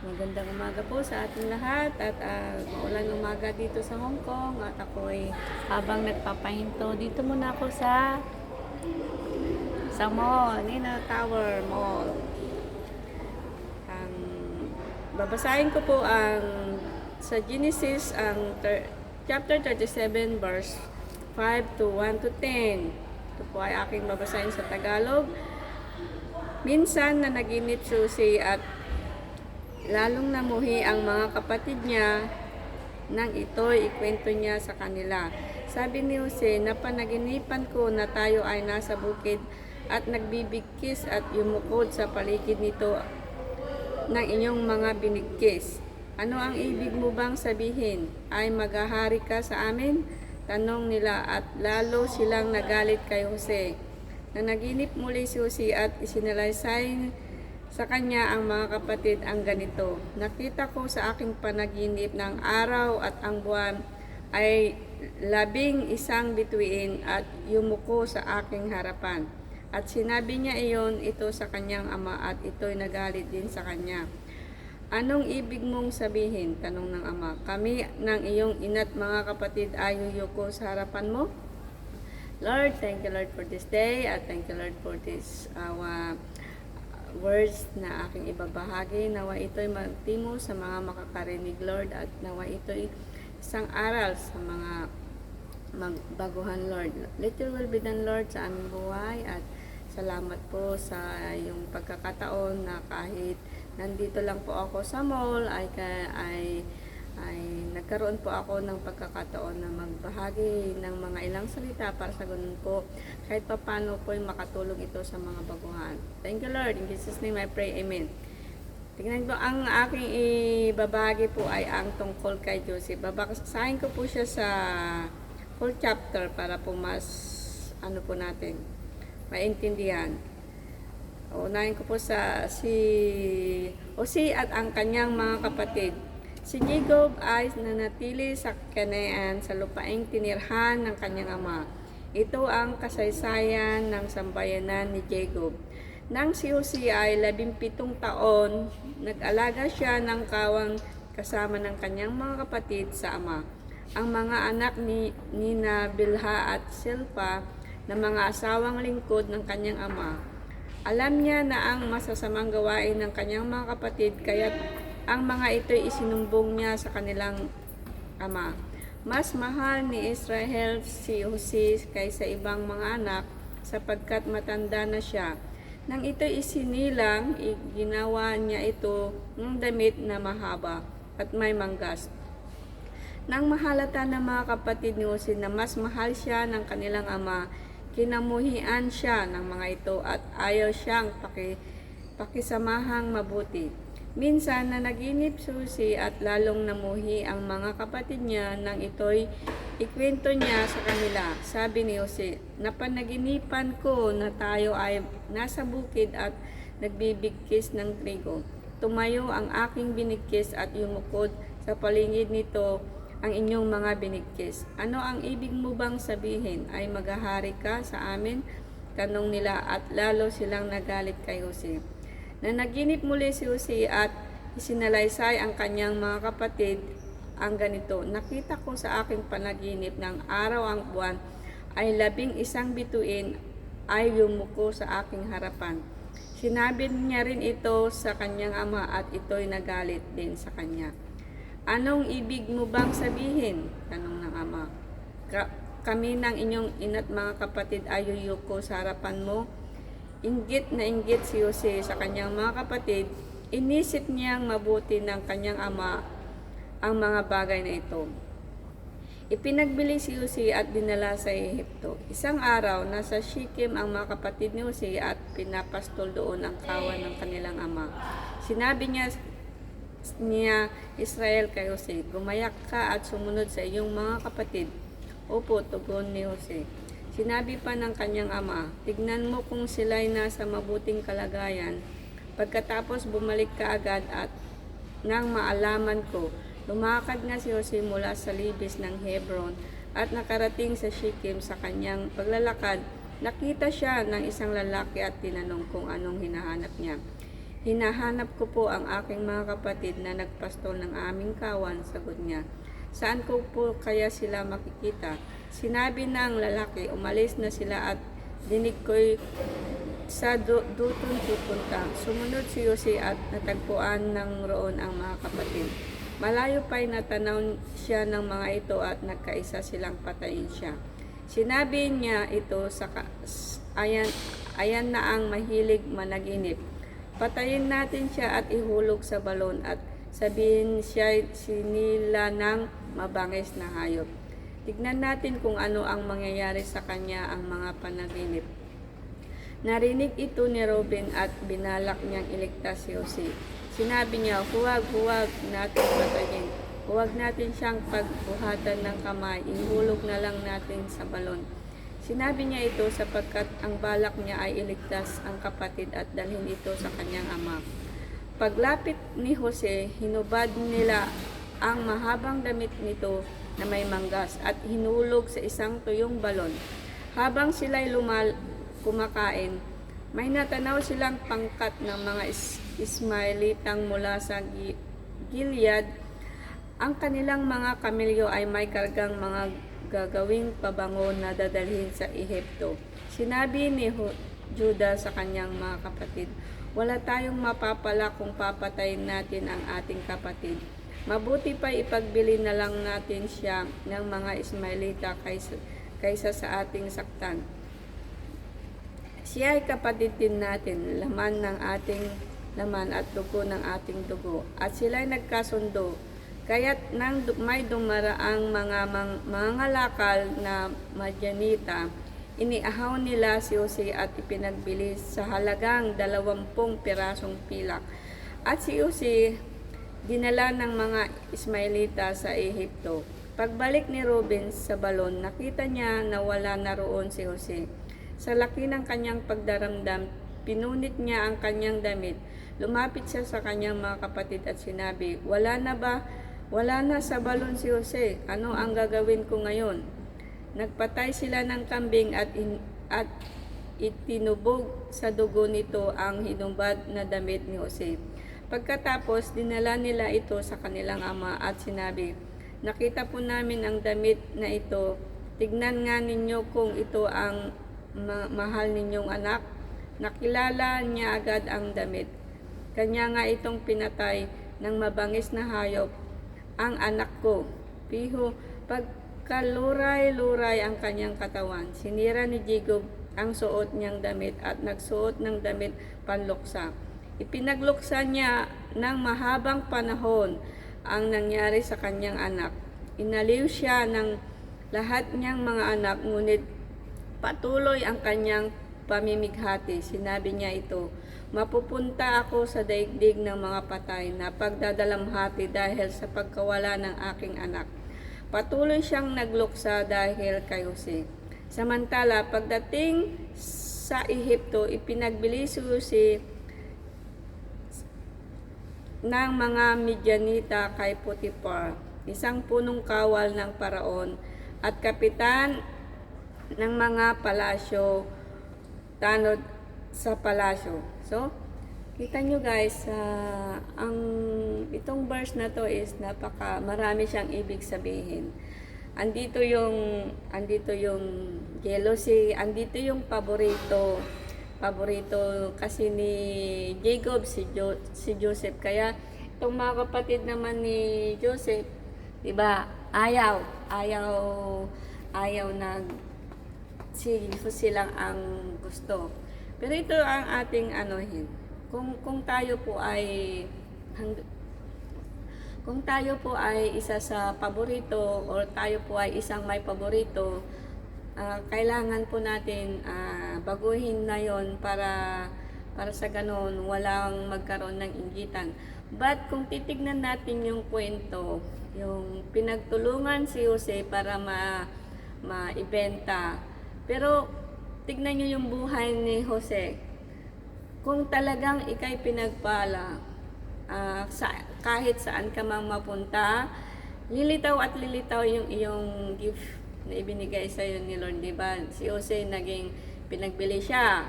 Magandang umaga po sa ating lahat at uh, maulan umaga dito sa Hong Kong at ako ay habang nagpapahinto dito muna ako sa sa mall, Nina Tower Mall. Ang babasahin ko po ang sa Genesis ang ter- chapter 37 verse 5 to 1 to 10. Ito po ay aking babasahin sa Tagalog. Minsan na naginip Susi at lalong namuhi ang mga kapatid niya nang ito'y ikwento niya sa kanila. Sabi ni Jose, napanaginipan ko na tayo ay nasa bukid at nagbibigkis at yumukod sa paligid nito ng inyong mga binigkis. Ano ang ibig mo bang sabihin? Ay maghahari ka sa amin? Tanong nila at lalo silang nagalit kay Jose. Na naginip muli si Jose at isinalaysay sa kanya ang mga kapatid ang ganito. Nakita ko sa aking panaginip ng araw at ang buwan ay labing isang bituin at yumuko sa aking harapan. At sinabi niya iyon ito sa kanyang ama at ito'y nagalit din sa kanya. Anong ibig mong sabihin? Tanong ng ama. Kami ng iyong ina't mga kapatid ay yuyuko sa harapan mo? Lord, thank you Lord for this day at thank you Lord for this uh, words na aking ibabahagi. Nawa ito'y magtimo sa mga makakarinig, Lord, at nawa ito'y isang aral sa mga magbaguhan, Lord. Your will be done, Lord, sa aming buhay at salamat po sa yung pagkakataon na kahit nandito lang po ako sa mall ay, ay ay nagkaroon po ako ng pagkakataon na magbahagi ng mga ilang salita para sa ganun po kahit pa paano po ay makatulong ito sa mga baguhan. Thank you Lord. In Jesus name I pray. Amen. Tingnan po, ang aking ibabahagi po ay ang tungkol kay Joseph. Babasahin ko po siya sa full chapter para po mas ano po natin maintindihan. Unahin ko po sa si Osi at ang kanyang mga kapatid. Si Jacob ay nanatili sa Canaan sa lupaing tinirhan ng kanyang ama. Ito ang kasaysayan ng sambayanan ni Jacob. Nang si Jose ay labimpitong taon, nag-alaga siya ng kawang kasama ng kanyang mga kapatid sa ama. Ang mga anak ni Nina Bilha at Silpa na mga asawang lingkod ng kanyang ama. Alam niya na ang masasamang gawain ng kanyang mga kapatid kaya ang mga ito isinumbong niya sa kanilang ama. Mas mahal ni Israel si Jose kaysa ibang mga anak sapagkat matanda na siya. Nang ito isinilang, ginawa niya ito ng damit na mahaba at may manggas. Nang mahalata ng mga kapatid ni Jose na mas mahal siya ng kanilang ama, kinamuhian siya ng mga ito at ayaw siyang paki, pakisamahang mabuti. Minsan na naginip susi at lalong namuhi ang mga kapatid niya nang ito'y ikwento niya sa kanila. Sabi ni Jose, napanaginipan ko na tayo ay nasa bukid at nagbibigkis ng trigo. Tumayo ang aking binigkis at yumukod sa palingid nito ang inyong mga binigkis. Ano ang ibig mo bang sabihin? Ay maghahari ka sa amin? Tanong nila at lalo silang nagalit kay Jose na naginip muli si Jose at isinalaysay ang kanyang mga kapatid ang ganito. Nakita ko sa aking panaginip ng araw ang buwan ay labing isang bituin ay yumuko sa aking harapan. Sinabi niya rin ito sa kanyang ama at ito'y nagalit din sa kanya. Anong ibig mo bang sabihin? Tanong ng ama. Ka- kami ng inyong ina't mga kapatid ay yuyuko sa harapan mo Inggit na inggit si Jose sa kanyang mga kapatid, inisip niyang mabuti ng kanyang ama ang mga bagay na ito. Ipinagbili si Jose at dinala sa Ehipto. Isang araw, nasa Shechem ang mga kapatid ni Jose at pinapastol doon ang kawan ng kanilang ama. Sinabi niya niya Israel kay Jose, gumayak ka at sumunod sa iyong mga kapatid. Opo, tugon ni Jose. Sinabi pa ng kanyang ama, tignan mo kung sila'y nasa mabuting kalagayan. Pagkatapos bumalik ka agad at nang maalaman ko, lumakad nga si Jose mula sa libis ng Hebron at nakarating sa Shechem sa kanyang paglalakad, nakita siya ng isang lalaki at tinanong kung anong hinahanap niya. Hinahanap ko po ang aking mga kapatid na nagpastol ng aming kawan, sagot niya. Saan ko po kaya sila makikita? Sinabi ng lalaki, umalis na sila at dinig ko'y sa du- dutong pupunta. Sumunod si Jose at natagpuan ng roon ang mga kapatid. Malayo pa'y natanaw siya ng mga ito at nagkaisa silang patayin siya. Sinabi niya ito sa ayan, ayan na ang mahilig managinip. Patayin natin siya at ihulog sa balon at sabihin siya sinila ng mabangis na hayop. Tignan natin kung ano ang mangyayari sa kanya ang mga panaginip. Narinig ito ni Robin at binalak niyang iligtas si Jose. Sinabi niya, huwag, huwag natin patayin. Huwag natin siyang pagbuhatan ng kamay. Ihulog na lang natin sa balon. Sinabi niya ito sapagkat ang balak niya ay iligtas ang kapatid at dalhin ito sa kanyang ama. Paglapit ni Jose, hinubad nila ang mahabang damit nito na may manggas at hinulog sa isang tuyong balon. Habang sila'y lumal kumakain, may natanaw silang pangkat ng mga is- Ismailitang mula sa Gi- Gilead. Ang kanilang mga kamilyo ay may kargang mga gagawing pabango na dadalhin sa Ehipto. Sinabi ni Judah sa kanyang mga kapatid, wala tayong mapapala kung papatayin natin ang ating kapatid. Mabuti pa ipagbili na lang natin siya ng mga Ismailita kaysa, kaysa sa ating saktan. Siya ay kapatid din natin, laman ng ating laman at dugo ng ating dugo. At sila'y nagkasundo. Kaya't nang may dumaraang mga mang, mga lakal na madyanita, iniahaw nila si Jose at ipinagbili sa halagang dalawampung pirasong pilak. At si Jose, dinala ng mga Ismailita sa Ehipto. Pagbalik ni Ruben sa balon, nakita niya na wala na roon si Jose. Sa laki ng kanyang pagdaramdam, pinunit niya ang kanyang damit. Lumapit siya sa kanyang mga kapatid at sinabi, Wala na ba? Wala na sa balon si Jose. Ano ang gagawin ko ngayon? Nagpatay sila ng kambing at, in, at itinubog sa dugo nito ang hinubad na damit ni Jose. Pagkatapos, dinala nila ito sa kanilang ama at sinabi, Nakita po namin ang damit na ito. Tignan nga ninyo kung ito ang ma- mahal ninyong anak. Nakilala niya agad ang damit. Kanya nga itong pinatay ng mabangis na hayop ang anak ko. Piho, pagkaluray-luray ang kanyang katawan, sinira ni Jacob ang suot niyang damit at nagsuot ng damit panluksa. Ipinagluksa niya ng mahabang panahon ang nangyari sa kanyang anak. Inaliw siya ng lahat niyang mga anak, ngunit patuloy ang kanyang pamimighati. Sinabi niya ito, Mapupunta ako sa daigdig ng mga patay na pagdadalamhati dahil sa pagkawala ng aking anak. Patuloy siyang nagluksa dahil kay Jose. Samantala, pagdating sa Ehipto, ipinagbili si Jose ng mga Midyanita kay Potiphar, isang punong kawal ng paraon at kapitan ng mga palasyo tanod sa palasyo. So, kita nyo guys, ah, ang itong verse na to is napaka marami siyang ibig sabihin. Andito yung andito yung jealousy, andito yung paborito paborito kasi ni Jacob si jo, si Joseph. Kaya itong mga kapatid naman ni Joseph 'di ba ayaw ayaw ayaw na si Jesus lang ang gusto. Pero ito ang ating anohin kung kung tayo po ay hang- kung tayo po ay isa sa paborito or tayo po ay isang may paborito, ah, kailangan po natin ah, baguhin na yon para para sa ganon walang magkaroon ng inggitan. But kung titignan natin yung kwento, yung pinagtulungan si Jose para ma maibenta. Pero tignan nyo yung buhay ni Jose. Kung talagang ikay pinagpala, ah, sa, kahit saan ka mang mapunta, lilitaw at lilitaw yung iyong gift na ibinigay sa iyo ni Lord, di ba? Si Jose naging pinagbili siya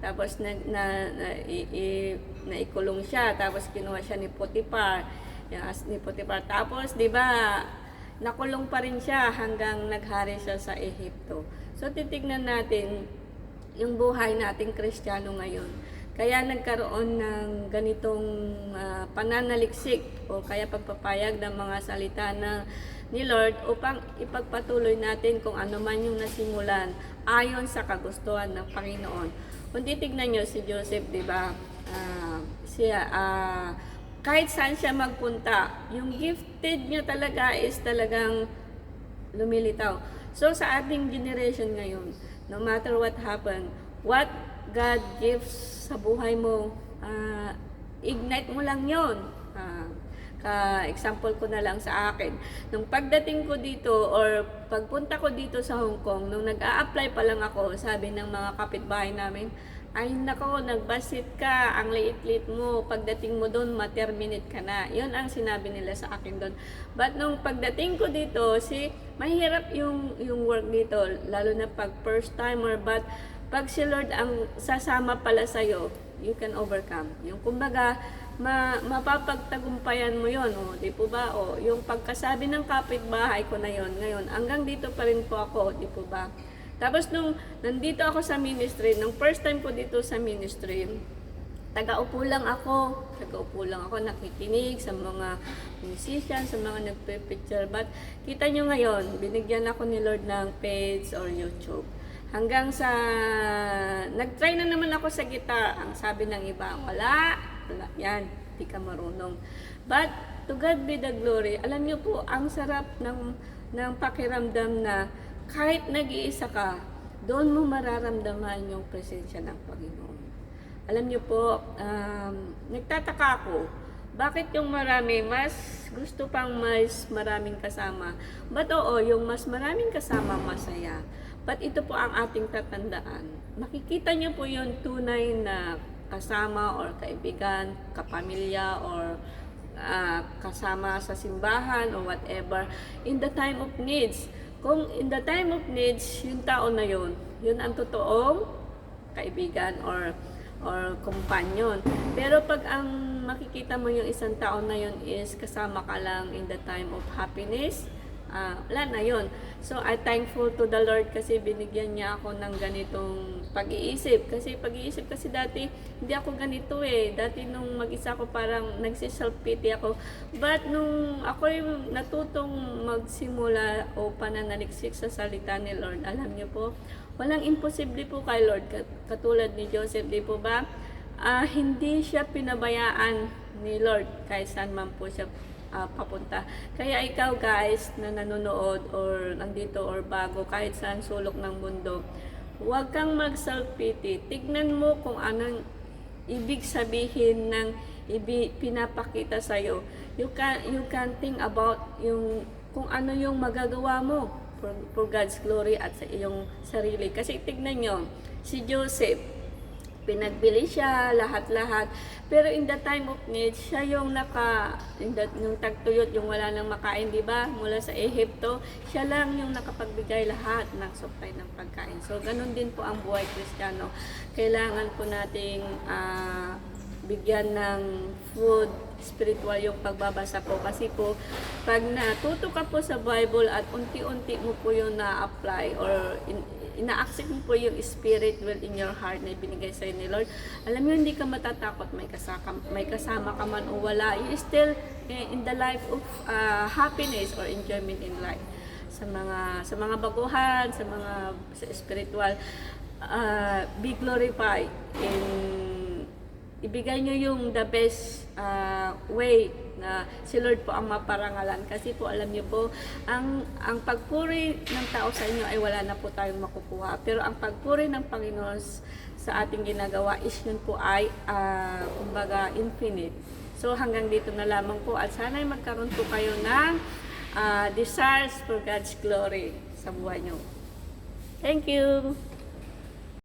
tapos na, na, na, i, i- naikulong siya, tapos kinuha siya ni Potiphar, yes, ni Potiphar. Tapos, di ba, nakulong pa rin siya hanggang naghari siya sa Ehipto. So, titignan natin yung buhay nating Kristiyano ngayon. Kaya nagkaroon ng ganitong ah, pananaliksik o kaya pagpapayag ng mga salita na ni Lord upang ipagpatuloy natin kung ano man yung nasimulan ayon sa kagustuhan ng Panginoon. Kung titignan nyo si Joseph, di ba, ah, siya, ah, kahit saan siya magpunta, yung gifted niya talaga is talagang lumilitaw. So sa ating generation ngayon, no matter what happen, what God gives sa buhay mo, ah, ignite mo lang yon. Ah, ka example ko na lang sa akin. Nung pagdating ko dito or pagpunta ko dito sa Hong Kong, nung nag-a-apply pa lang ako, sabi ng mga kapitbahay namin, ay nako, nagbasit ka, ang liit-liit mo, pagdating mo doon, ma-terminate ka na. Yun ang sinabi nila sa akin doon. But nung pagdating ko dito, si mahirap yung yung work dito, lalo na pag first timer, but pag si Lord ang sasama pala sa'yo, you can overcome. Yung kumbaga, ma, mapapagtagumpayan mo yon o, di po ba? O, yung pagkasabi ng kapitbahay ko na yon ngayon, hanggang dito pa rin po ako, di po ba? Tapos nung nandito ako sa ministry, nung first time ko dito sa ministry, taga-upo lang ako. Taga-upo lang ako, nakikinig sa mga musician, sa mga nagpe-picture. But kita nyo ngayon, binigyan ako ni Lord ng page or YouTube. Hanggang sa, nag-try na naman ako sa guitar. Ang sabi ng iba, wala, wala, yan, di ka marunong. But, to God be the glory. Alam nyo po, ang sarap ng, ng pakiramdam na kahit nag-iisa ka, doon mo mararamdaman yung presensya ng Panginoon. Alam niyo po, um, nagtataka ako, bakit yung marami, mas gusto pang mas maraming kasama. But oo, yung mas maraming kasama, masaya. But ito po ang ating tatandaan. Makikita niyo po yung tunay na kasama or kaibigan, kapamilya, or ah, kasama sa simbahan or whatever in the time of needs. Kung in the time of needs, yung tao na yun, yun ang totoong kaibigan or or companion. Pero pag ang makikita mo yung isang tao na yun is kasama ka lang in the time of happiness, ah, wala na yun. So, I'm thankful to the Lord kasi binigyan niya ako ng ganitong pag-iisip. Kasi pag-iisip kasi dati, hindi ako ganito eh. Dati nung mag-isa ako parang nagsiself-pity ako. But nung ako yung natutong magsimula o pananaliksik sa salita ni Lord, alam niyo po, walang imposible po kay Lord. Kat- Katulad ni Joseph, di po ba? Ah, hindi siya pinabayaan ni Lord kahit saan man po siya ah, papunta. Kaya ikaw guys na nanonood or nandito or bago kahit saan sulok ng mundo, huwag kang mag-self-pity. Tignan mo kung anong ibig sabihin ng ibi, pinapakita sa'yo. You can, you can think about yung kung ano yung magagawa mo for, for God's glory at sa iyong sarili. Kasi tignan nyo, si Joseph, pinagbili siya, lahat-lahat. Pero in the time of need, siya yung naka, in the, yung tagtuyot, yung wala nang makain, di ba? Mula sa Ehipto, siya lang yung nakapagbigay lahat ng supply ng pagkain. So, ganun din po ang buhay Kristiyano. Kailangan po nating ah, bigyan ng food, spiritual yung pagbabasa po. Kasi po, pag natuto ka po sa Bible at unti-unti mo po yung na-apply or in, ina-accept mo po yung spirit will in your heart na ibinigay sa'yo ni Lord, alam mo, hindi ka matatakot may kasama, may kasama ka man o wala. You still eh, in the life of uh, happiness or enjoyment in life. Sa mga sa mga baguhan, sa mga sa spiritual, uh, be glorified in ibigay nyo yung the best uh, way na si Lord po ang maparangalan. Kasi po alam niyo po ang ang pagpuri ng tao sa inyo ay wala na po tayong makukuha. Pero ang pagpuri ng Panginoon sa ating ginagawa is yun po ay uh, kumbaga infinite. So hanggang dito na lamang po. At sana ay magkaroon po kayo ng uh, desires for God's glory sa buhay nyo Thank you!